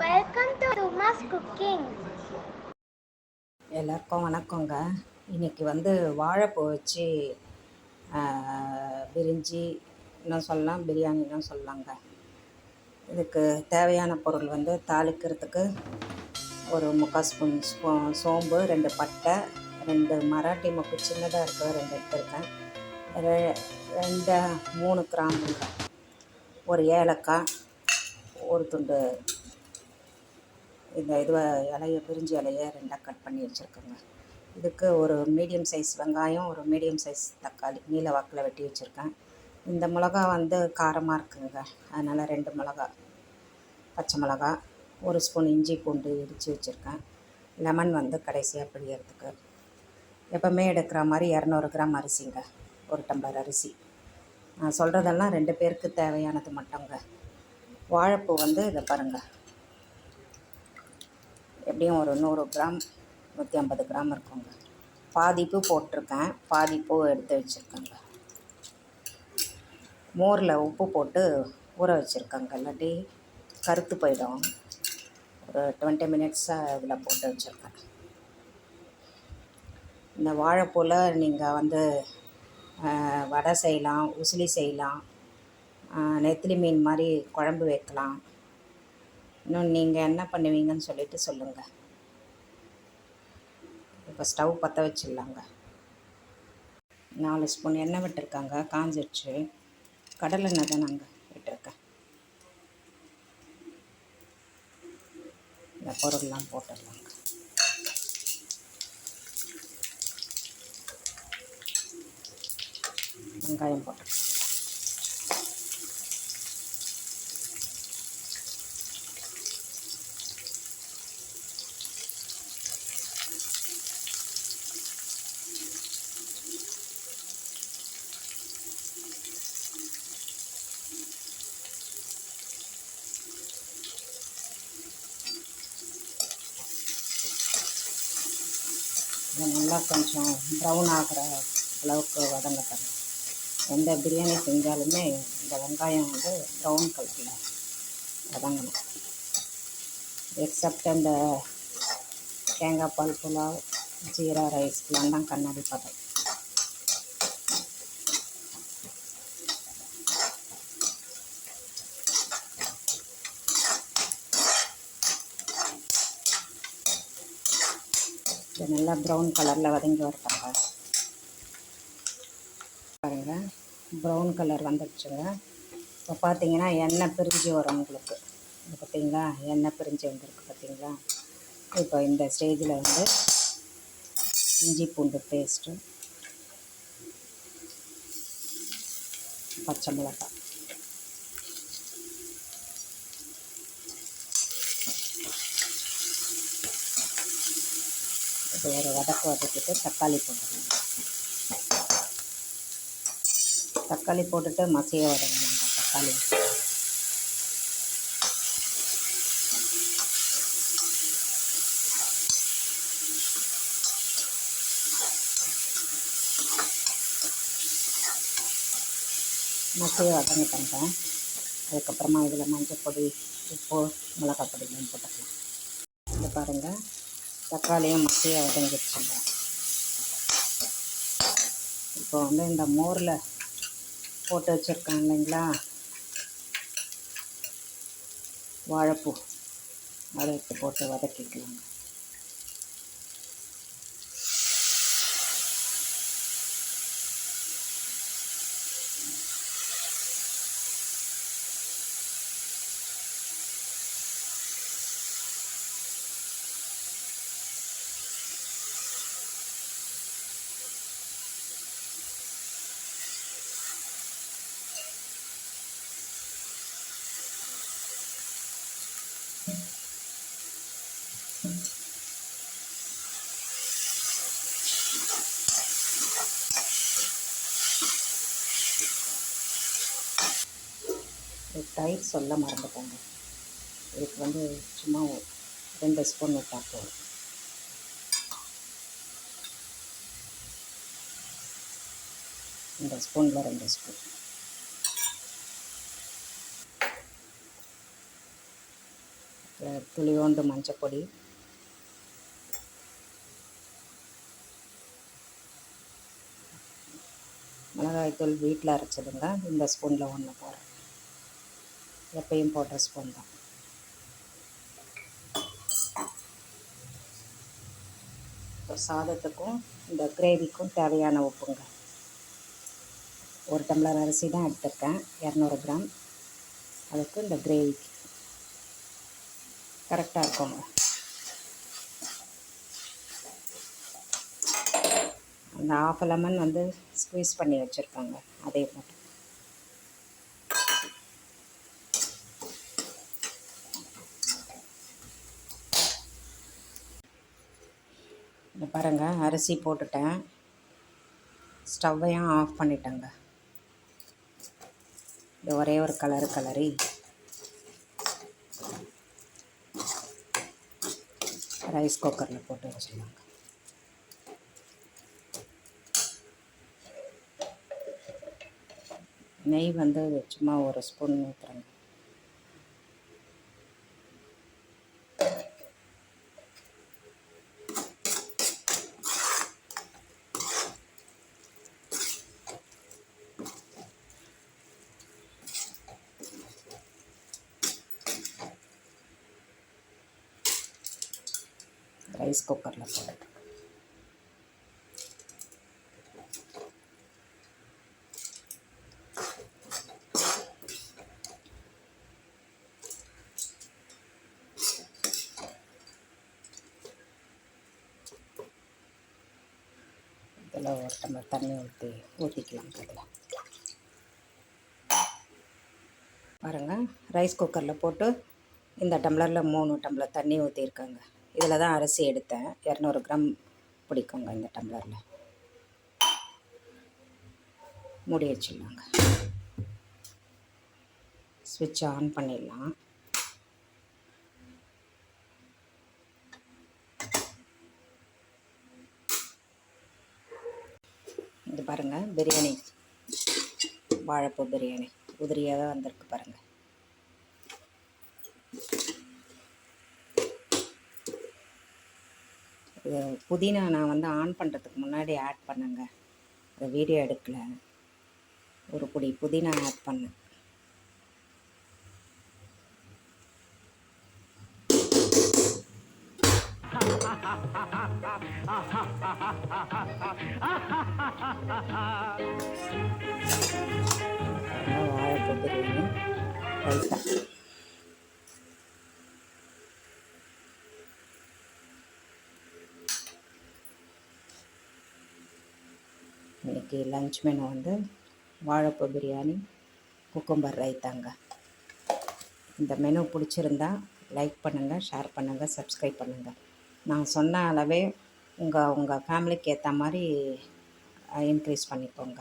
Welcome to Uma's cooking எல்லாருக்கும் வணக்கங்க. இன்னைக்கு வந்து வாழைப்பூ வச்சு பிரிஞ்சி இன்னும் சொல்லலாம் பிரியாணினும் சொல்லலாங்க. இதுக்கு தேவையான பொருள் வந்து தாளிக்கிறதுக்கு ஒரு முக்கால் ஸ்பூன் ஸ்பூ சோம்பு ரெண்டு பட்டை ரெண்டு மராட்டி மொக்கு சின்னதாக இருக்க ரெண்டு எடுத்திருக்கேன். ரெ ரெண்டு மூணு கிராம்புங்க ஒரு ஏலக்காய் ஒரு துண்டு இந்த இதுவை இலையை பிரிஞ்சு இலையை ரெண்டாக கட் பண்ணி வச்சுருக்கோங்க. இதுக்கு ஒரு மீடியம் சைஸ் வெங்காயம் ஒரு மீடியம் சைஸ் தக்காளி நீல வாக்கில் வெட்டி வச்சுருக்கேன். இந்த மிளகா வந்து காரமாக இருக்குங்க. அதனால் ரெண்டு மிளகா பச்சை மிளகா ஒரு ஸ்பூன் இஞ்சி பூண்டு இடித்து வச்சுருக்கேன். லெமன் வந்து கடைசியாக பிழியறதுக்கு. எப்போவுமே எடுக்கிற மாதிரி இரநூறு கிராம் அரிசிங்க ஒரு டம்ளர் அரிசி. நான் சொல்கிறதெல்லாம் ரெண்டு பேருக்கு தேவையானது மட்டுங்க. வாழைப்பூ வந்து இதை பாருங்கள் எப்படியும் ஒரு நூறு கிராம் நூற்றி ஐம்பது கிராம் இருக்குங்க. பாதிப்பு போட்டிருக்கேன். பாதிப்பூ எடுத்து வச்சுருக்கேங்க. மோரில் உப்பு போட்டு ஊற வச்சுருக்கேங்க. இல்லாட்டி கருத்து போயிடும். ஒரு டுவெண்ட்டி மினிட்ஸாக இதில் போட்டு வச்சுருக்கேன். இந்த வாழைப்பூவில் நீங்கள் வந்து வடை செய்யலாம் உசிலி செய்யலாம். நெத்திலி மீன் மாதிரி குழம்பு வைக்கலாம். இன்னும் நீங்கள் என்ன பண்ணுவீங்கன்னு சொல்லிட்டு சொல்லுங்கள் இப்போ ஸ்டவ் பற்ற வச்சிடலாங்க. நாலு ஸ்பூன் எண்ணெய் விட்டுருக்காங்க. காஞ்சிடுச்சு கடலெண்ணெய் தான் நாங்கள் விட்டுருக்கேன். இந்த பொருள்லாம் போட்டுடலாங்க. வெங்காயம் போட்டுருக்கேன் நல்லா கொஞ்சம் ப்ரௌன் ஆகிற அளவுக்கு வதங்கட்டும் எந்த பிரியாணி செஞ்சாலுமே இந்த வெங்காயம் வந்து ப்ரௌன் கலரில் வதங்கணும். எக்ஸப்ட் அந்த தேங்காய் பால் புலாவ் ஜீரா ரைஸ்க்கெலாம் தான் கண்ணாடி பதம். இது நல்லா ப்ரௌன் கலரில் வதங்கி வரட்டாங்க பாருங்கள் ப்ரௌன் கலர் வந்துடுச்சுங்க இப்போ பார்த்தீங்கன்னா எண்ணெய் பிரிஞ்சு வரும் உங்களுக்கு. இது பார்த்தீங்களா? எண்ணெய் பிரிஞ்சு வந்திருக்கு பார்த்தீங்களா? இப்போ இந்த ஸ்டேஜில் வந்து இஞ்சி பூண்டு பேஸ்ட்டு பச்சை மிளகாய். இது ஒரு வதக்கு வதக்கிட்டு தக்காளி போட்டுக்கணும். தக்காளி போட்டுட்டு மசிய வதங்கணுங்க தக்காளி. மசிய பண்ணுறேன் அதுக்கப்புறமா இதில் மஞ்சள் பொடி உப்பு மிளகாய் பொடியும் போட்டுக்கலாம். இது பாருங்கள் தக்காளியும் மசிய வச்சுக்கலாம் இப்போ வந்து இந்த மோரில் போட்டு வச்சுருக்காங்க இல்லைங்களா? வாழைப்பூ. அதை எடுத்து போட்டு வதக்கிக்கலாங்க இது தயிர் சொல்ல மறந்துட்டாங்க. இதுக்கு வந்து சும்மா ரெண்டு ஸ்பூன் விட்டா போதும். இந்த ஸ்பூனில் ரெண்டு ஸ்பூன். புளியோண்டு துளியோண்டு மஞ்சப்பொடி. மிளகாய்த்தூள் வீட்டில் அரைச்சதுங்க. இந்த ஸ்பூனில் ஒன்று போகிறேன் எப்பயும் போடுற ஸ்பூன் தான். சாதத்துக்கும் இந்த கிரேவிக்கும் தேவையான உப்புங்க. ஒரு டம்ளர் அரிசி தான் எடுத்திருக்கேன். இரநூறு கிராம் அதுக்கு இந்த கிரேவிக்கு. கரெக்டாக இருக்குங்க. அந்த ஆஃப் லெமன் வந்து ஸ்க்வீஸ் பண்ணி வச்சுருக்காங்க. அதே மட்டும் இங்கே பாருங்கள் அரிசி போட்டுட்டேன். ஸ்டவ்வையும் ஆஃப் பண்ணிட்டேங்க. இது ஒரே ஒரு கலர் கலரி. ரைஸ் குக்கரில் போட்டு வச்சுருவாங்க நெய் வந்து சும்மா ஒரு ஸ்பூன் ஊற்றுறேங்க ரைஸ் குக்கரில் போட்டு இதில் ஒரு டம்ளர் தண்ணி ஊற்றி ஊற்றிக்கலாம் அதில் பாருங்கள் ரைஸ் குக்கரில் போட்டு இந்த டம்ளரில் மூணு டம்ளர் தண்ணி ஊற்றிருக்காங்க இதில் தான் அரிசி எடுத்தேன். இரநூறு கிராம் பிடிக்குங்க இந்த டம்ளரில். மூடி வச்சிடலாங்க ஸ்விட்ச் ஆன் பண்ணிடலாம். இது பாருங்கள் பிரியாணி. வாழைப்பூ பிரியாணி. உதிரியாக தான் வந்திருக்கு பாருங்கள் புதினா நான் வந்து ஆன் பண்ணுறதுக்கு முன்னாடி ஆட் பண்ணேங்க. அந்த வீடியோ எடுக்கல. ஒரு பொடி புதினா ஆட் பண்ணேன். அதனால வாழைப்பூ இன்றைக்கி லஞ்ச் மெனு வந்து வாழைப்பூ பிரியாணி குக்கும்பர் ரைத்தாங்க. இந்த மெனு பிடிச்சிருந்தா லைக் பண்ணுங்கள் ஷேர் பண்ணுங்கள் சப்ஸ்கிரைப் பண்ணுங்கள் நான் சொன்ன அளவே உங்கள் உங்கள் ஃபேமிலிக்கு ஏற்ற மாதிரி இன்க்ரீஸ் பண்ணிக்கோங்க.